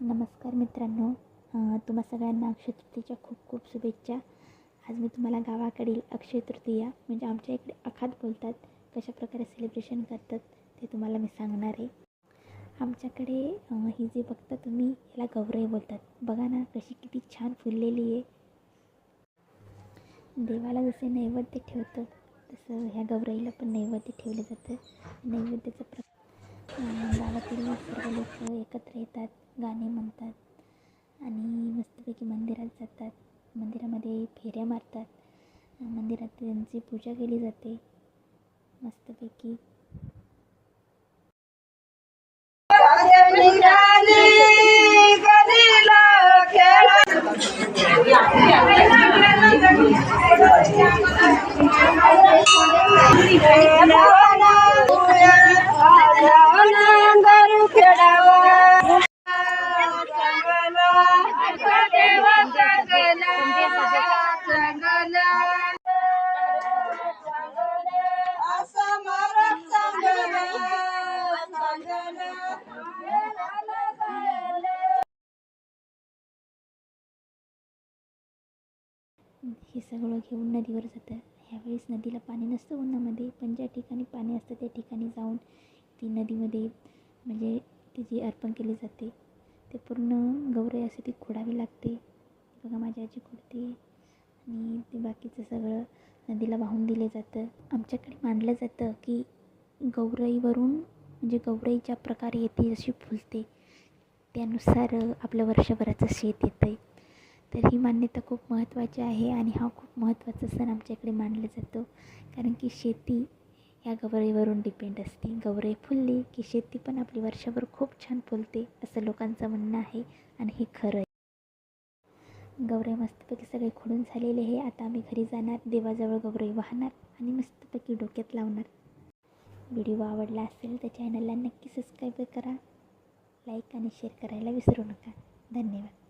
नमस्कार मित्रांनो. तुम्हा सगळ्यांना अक्षय तृतीयेच्या खूप खूप शुभेच्छा. आज मी तुम्हाला गावाकडील अक्षय तृतीया म्हणजे आमच्या इकडे अखात बोलतात कशा प्रकारे सेलिब्रेशन करतात ते तुम्हाला मी सांगणार आहे. आमच्याकडे ही जी बघता तुम्ही याला गौरव बोलतात. बघा ना कशी किती छान फुललेली आहे. देवाला जसे नैवेद्य ठेवतं तसं ह्या गौराईला पण नैवेद्य ठेवलं जातं. नैवेद्य गाणे म्हणतात आणि मस्तपैकी मंदिरात जातात. मंदिरामध्ये फेऱ्या मारतात. मंदिरात त्यांची पूजा केली जाते. मस्तपैकी हे सगळं घेऊन नदीवर जातं ह्यावेळेस नदीला पाणी नसतं उन्हामध्ये पण ज्या ठिकाणी पाणी असतं त्या ठिकाणी जाऊन ती नदीमध्ये म्हणजे तिची अर्पण केली जाते ते पूर्ण गौरई असे ती खोडावी लागते. बघा माझी आजी खोडते आणि ते बाकीचं सगळं नदीला वाहून दिले जातं. आमच्याकडे मानलं जातं की गौरईवरून म्हणजे गौरई ज्या प्रकारे येते जशी फुलते. त्यानुसार आपलं वर्षभराचं शेत येतं आहे तर ही मान्यता खूप महत्त्वाची आहे आणि हा खूप महत्त्वाचा सण आमच्याकडे मानला जातो. कारण की शेती ह्या गवरेवरून डिपेंड असते. गवरे फुलली की शेती पण आपली वर्षभर खूप छान फुलते असं लोकांचं म्हणणं आहे आणि हे खरं आहे. गवरे मस्तपैकी सगळे खोडून झालेले आहे. आता आम्ही घरी जाणार देवाजवळ गवरे वाहणार आणि मस्तपैकी डोक्यात लावणार. व्हिडिओ आवडला असेल तर चॅनलला नक्की सबस्क्राईब करा लाईक आणि शेअर करायला विसरू नका. धन्यवाद.